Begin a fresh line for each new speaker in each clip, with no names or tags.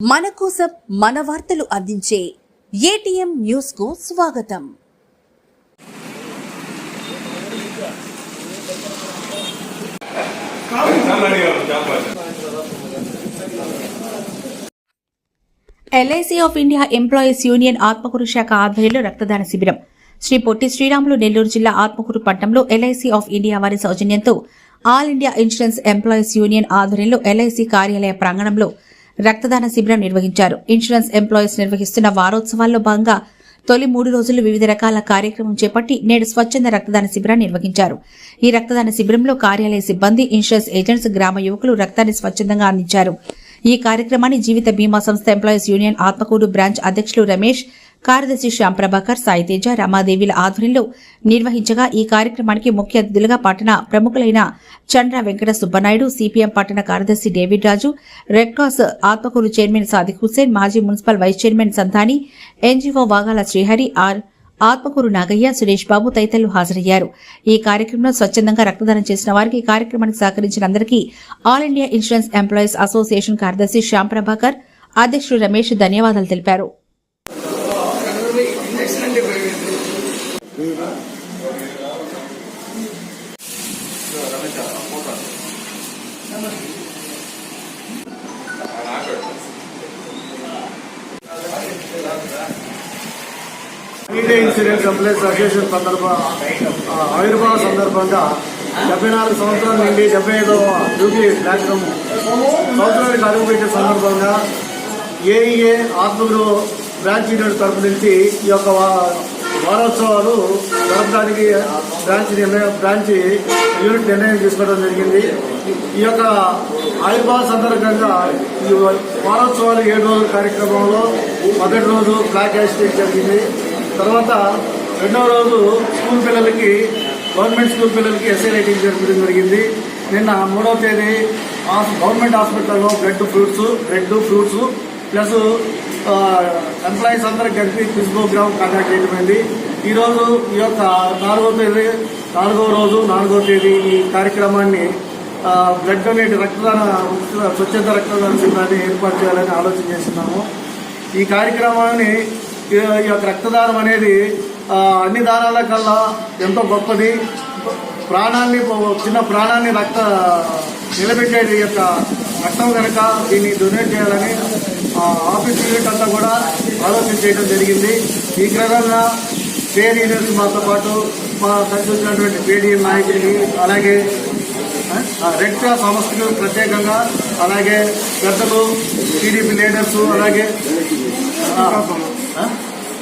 మన కోసం మన వార్తలు అందించే ఏటీఎం న్యూస్కు స్వాగతం.
LIC of India employees union Atmakur శాఖ ఆధ్వర్యంలో రక్తదాన శిబిరం. శ్రీ పొట్టి శ్రీరాములు నెల్లూరు జిల్లా ఆత్మకూరు పట్టణంలో ఎల్ఐసి ఆఫ్ ఇండియా వారి సౌజన్యంతో all India insurance employees union ఆధ్వర్యంలో ఎల్ఐసి కార్యాలయ ప్రాంగణంలో రక్తదాన శిబిరం నిర్వహించారు. ఇన్సూరెన్స్ ఎంప్లాయీస్ నిర్వహిస్తున్న వారోత్సవాల్లో భాగంగా తొలి మూడు రోజులు వివిధ రకాల కార్యక్రమం చేపట్టి నేడు స్వచ్ఛంద రక్తదాన శిబిరాన్ని నిర్వహించారు. ఈ రక్తదాన శిబిరంలో కార్యాలయ సిబ్బంది ఇన్సూరెన్స్ ఏజెంట్స్ గ్రామ యువకులు రక్తాన్ని స్వచ్ఛందంగా అందించారు. ఈ కార్యక్రమాన్ని జీవిత బీమా సంస్థ ఎంప్లాయీస్ యూనియన్ ఆత్మకూరు బ్రాంచ్ అధ్యక్షులు రమేష్ కార్యదర్శి శ్యాంప్రభాకర్ సాయితేజ రమాదేవిల ఆధ్వర్యంలో నిర్వహించగా ఈ కార్యక్రమానికి ముఖ్య అతిథులుగా పట్టణ ప్రముఖులైన చంద్ర వెంకట సుబ్బనాయుడు సిపిఎం పట్టణ కార్యదర్శి David Raju red cross Atmakur chairman Sadiq Hussain మాజీ municipal vice chairman Santhani NGO Vagala Srihari R Atmakur Nagaiah Suresh Babu తదితరులు హాజరయ్యారు. ఈ కార్యక్రమంలో స్వచ్ఛందంగా రక్తదానం చేసిన వారికి ఈ కార్యక్రమానికి సహకరించిన అందరికీ all India insurance employees association కార్యదర్శి శ్యామ్ ప్రభాకర్ అధ్యక్షుడు రమేష్ ధన్యవాదాలు తెలిపారు.
ఇండియా ఇన్సూరెన్స్ ఎంప్లాయీస్ అసోసియేషన్ సందర్భ ఆవిర్భావ సందర్భంగా డెబ్బై నాలుగు సంవత్సరాల నుండి డెబ్బై ఐదవ డ్యూటీ ప్లాట్ఫామ్ సంవత్సరానికి అడుగుపెట్టే సందర్భంగా ఏఈఏ ఆత్మగురు బ్రాంచ్ యూనిట్ తరపు నుంచి ఈ యొక్క వారోత్సవాలు జరపడానికి బ్రాంచ్ నిర్ణయం బ్రాంచ్ యూనిట్ నిర్ణయం తీసుకోవడం జరిగింది. ఈ యొక్క ఆవిర్భావ సందర్భంగా ఈ వారోత్సవాలు ఏడు రోజుల కార్యక్రమంలో మొదటి రోజు ఫ్లాగ్ యాక్సిడెంట్ జరిగింది. తర్వాత రెండవ రోజు స్కూల్ పిల్లలకి గవర్నమెంట్ స్కూల్ పిల్లలకి ఎస్ఐ రైటింగ్ జరపడం జరిగింది. నిన్న మూడవ తేదీ గవర్నమెంట్ హాస్పిటల్లో blood fruits bread fruits plus employees అందరికి కలిపి క్విజ్ ప్రోగ్రామ్ కండక్ట్ చేయడమైంది ఈరోజు ఈ యొక్క నాలుగో తేదీ నాలుగో రోజు నాలుగో తేదీ ఈ కార్యక్రమాన్ని బ్లడ్ డొనేట్ రక్తదాన స్వచ్ఛత రక్తదాన శిబిరాన్ని ఏర్పాటు చేయాలని ఆలోచన చేస్తున్నాము. ఈ కార్యక్రమాన్ని ఈ యొక్క రక్తదానం అనేది అన్ని దానాల కల్లా ఎంతో గొప్పది. ప్రాణాన్ని చిన్న ప్రాణాన్ని రక్త నిలబెట్టేది యొక్క రక్తం కనుక దీన్ని డొనేట్ చేయాలని ఆఫీస్ యూనిట్ అంతా కూడా ఆలోచన చేయడం జరిగింది. ఈ క్రమంగా ట్రేడ్ యూనియన్స్ మాతో పాటు మా కలిసి వచ్చినటువంటి ట్రేడ్ యూనియన్ నాయకుడికి అలాగే రెడ్ క్రాస్ సంస్థకు ప్రత్యేకంగా అలాగే పెద్దలు టీడీపీ లీడర్స్ అలాగే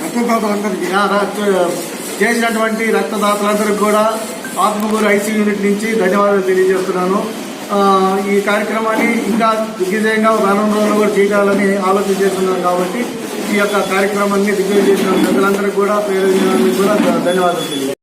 రక్తదాతలందరికీ. చేసినటువంటి రక్తదాతలందరికీ కూడా ఆత్మకూరు ఐసీ యూనిట్ నుంచి ధన్యవాదాలు తెలియజేస్తున్నాను. ఈ కార్యక్రమాన్ని ఇంకా దిగ్విజయంగా రానున్న రోజుల్లో కూడా చేయాలని ఆలోచన చేస్తున్నాను కాబట్టి ఈ యొక్క కార్యక్రమాన్ని దిగ్విజయం చేసిన ప్రజలందరికీ కూడా ప్రయోజనానికి కూడా ధన్యవాదాలు తెలియజేస్తున్నాను.